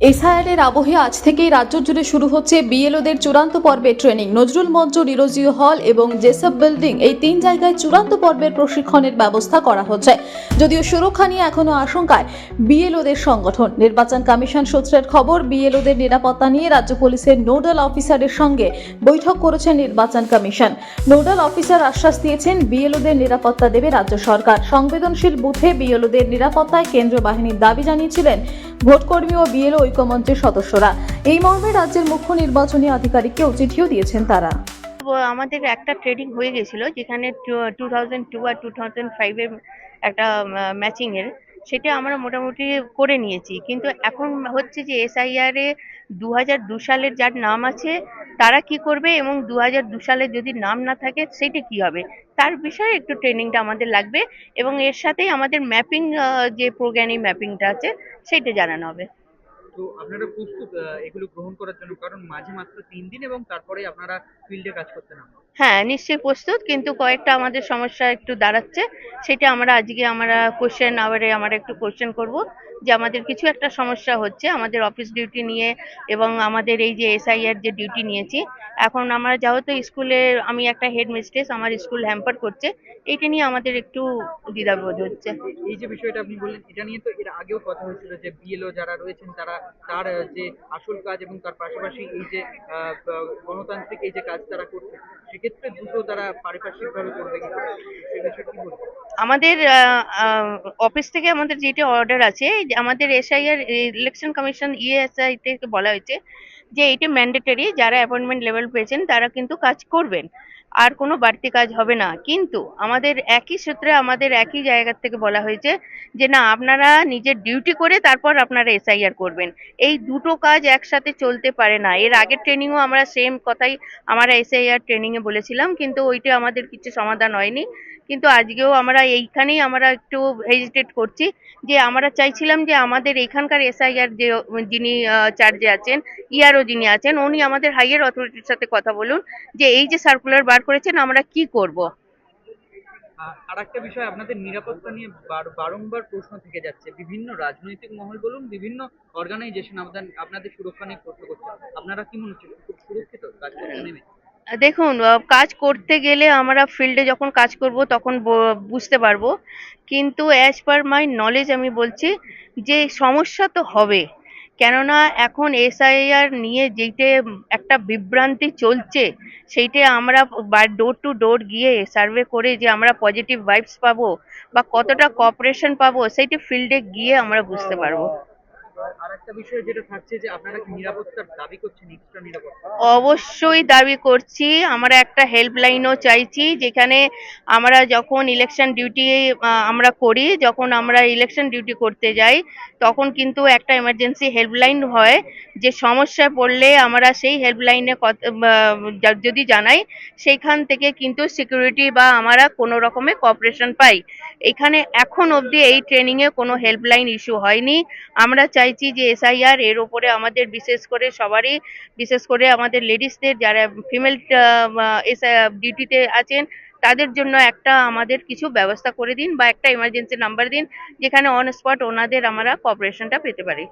এসআইআরের আবহে আজ থেকেই রাজ্য জুড়ে শুরু হচ্ছে বিএলওদের চূড়ান্ত পর্বের ট্রেনিং নজরুল মঞ্চ ডিরোজিও হল এবং জেসব বিল্ডিং এই তিন জায়গায় চূড়ান্ত পর্বের প্রশিক্ষণের ব্যবস্থা করা হচ্ছে। যদিও সুরক্ষা নিয়ে এখনও আশঙ্কায় বিএলওদের সংগঠন। নির্বাচন কমিশন সূত্রের খবর, বিএলওদের নিরাপত্তা নিয়ে রাজ্য পুলিশের নোডাল অফিসারের সঙ্গে বৈঠক করেছে নির্বাচন কমিশন। নোডাল অফিসার আশ্বাস দিয়েছেন, বিএলওদের নিরাপত্তা দেবে রাজ্য সরকার। সংবেদনশীল বুথে বিএলওদের নিরাপত্তায় কেন্দ্রীয় বাহিনীর দাবি জানিয়েছিলেন ভোটকর্মী ও বিএলও ঐক্যমঞ্চের সদস্যরা। এই মর্মে রাজ্যের মুখ্য নির্বাচনী আধিকারিককেও চিঠিও দিয়েছেন তারা। আমাদের একটা ট্রেডিং হয়ে গেছিল, যেখানে টু থাউজেন্ড টু আর টু থাউজেন্ড ফাইভের একটা ম্যাচিং এর। সেটা আমরা মোটামুটি করে নিয়েছি। কিন্তু এখন হচ্ছে যে এসআইআর দু হাজার দু সালের যার নাম আছে, তারা কি করবে এবং দু হাজার দু সালে যদি নাম না থাকে, সেটা কি হবে? তার বিষয়ে একটু ট্রেনিংটা আমাদের লাগবে এবং এর সাথেই আমাদের ম্যাপিং যে প্রোগ্রামিং ম্যাপিংটা আছে, সেটা জানানো হবে। তো আপনারা প্রস্তুত এগুলো গ্রহণ করার জন্য? কারণ মাঝে মাত্র তিন দিন এবং তারপরে আপনারা ফিল্ডে কাজ করতে নামবেন। হ্যাঁ নিশ্চয়ই প্রস্তুত, কিন্তু কয়েকটা আমাদের সমস্যা একটু দাঁড়াচ্ছে। সেটা আমরা আজকে আমরা কোশ্চেন আওয়ারে আমরা একটু কোশ্চেন করব যে আমাদের কিছু একটা সমস্যা হচ্ছে আমাদের অফিস ডিউটি নিয়ে এবং আমাদের এই যে এসআইআর যে ডিউটি নিয়েছি। এখন আমরা যেহেতু স্কুলে আমি একটা হেড মিস্ট্রেস আমার স্কুল হ্যাম্পার করছে, এইটা নিয়ে আমাদের একটু দ্বিধাবোধ হচ্ছে। এই যে বিষয়টা আপনি বললেন, এটা নিয়ে তো এর আগেও কথা হয়েছিল যে বিএলও যারা রয়েছেন, তারা তার যে আসল কাজ এবং তার পাশাপাশি এই যে গণতান্ত্রিক এই যে কাজ তারা করছে, সেক্ষেত্রে দুটো তারা পারিপার্শ্বিকভাবে করবে কি করে? সে বিষয়ে কি বলবেন? আমাদের অফিস থেকে আমাদের যেটা অর্ডার আছে আমাদের এসআইআর ইলেকশন কমিশন ইএসআই থেকে বলা হয়েছে যে এটা ম্যান্ডেটরি যারা অ্যাপয়েন্টমেন্ট লেভেল পেয়েছেন, তারা কিন্তু কাজ করবেন। আর কোনো বাড়তি কাজ হবে না। কিন্তু আমাদের একই সূত্রে, আমাদের একই জায়গা থেকে বলা হয়েছে যে না, আপনারা নিজের ডিউটি করে তারপর আপনারা এসআইআর করবেন। এই দুটো কাজ একসাথে চলতে পারে না। এর আগের ট্রেনিংও আমরা সেম কথাই আমরা এসআইআর ট্রেনিংয়ে বলেছিলাম, কিন্তু ওইটা আমাদের কিছু সমাধান হয়নি। কিন্তু আজকেও আমরা এইখানেই আমরা একটু হেজিটেট করছি যে আমরা চাইছিলাম যে আমাদের এখানকার এসআইআর যে, যিনি চার্জে আছেন ইয়ারও যিনি আছেন, উনি আমাদের হাইয়ার অথরিটির সাথে কথা বলুন যে এই যে সার্কুলার বার করেছেন, আমরা কি করব? আর একটা বিষয়, আপনাদের নিরাপত্তা নিয়ে বারংবার প্রশ্ন থেকে যাচ্ছে। বিভিন্ন রাজনৈতিক মহল বলুন, বিভিন্ন অর্গানাইজেশন আপনাদের আপনাদের সুরক্ষা নিয়ে প্রশ্ন করছে। আপনারা কি মনে হচ্ছে, সুরক্ষিত? নেমে। দেখুন কাজ করতে গেলে আমরা ফিল্ডে যখন কাজ করব তখন বুঝতে পারব। কিন্তু অ্যাজ পার মাই নলেজ আমি বলছি যে সমস্যা তো হবে। কেননা এখন এসআইআর নিয়ে যেইটা একটা বিভ্রান্তি চলছে, সেইটা আমরা ডোর টু ডোর গিয়ে সার্ভে করে যে আমরা পজিটিভ ভাইবস পাবো বা কতটা কপারেশন পাবো, সেইটা ফিল্ডে গিয়ে আমরা বুঝতে পারব। অবশ্যই দাবি করছি। আমরা একটা হেল্পলাইনও চাইছি, যেখানে আমরা যখন ইলেকশন ডিউটি আমরা করি, যখন আমরা ইলেকশন ডিউটি করতে যাই, তখন কিন্তু একটা এমার্জেন্সি হেল্পলাইন হয়। যে সমস্যায় পড়লে আমরা সেই হেল্পলাইনে যদি জানাই, সেইখান থেকে কিন্তু সিকিউরিটি বা আমরা কোনো রকমের কপারেশন পাই। এখানে এখন অবধি এই ট্রেনিংয়ে কোনো হেল্পলাইন ইস্যু হয়নি। আমরা চাইছি যে এসআইআর এর ওপরে আমাদের বিশেষ করে সবারই, বিশেষ করে আমাদের লেডিসদের যারা ফিমেল ডিউটিতে আছেন, তাদের জন্য একটা আমাদের কিছু ব্যবস্থা করে দিন বা একটা ইমার্জেন্সি নাম্বার দিন, যেখানে অন স্পট ওনাদের আমরা কপারেশনটা পেতে পারি।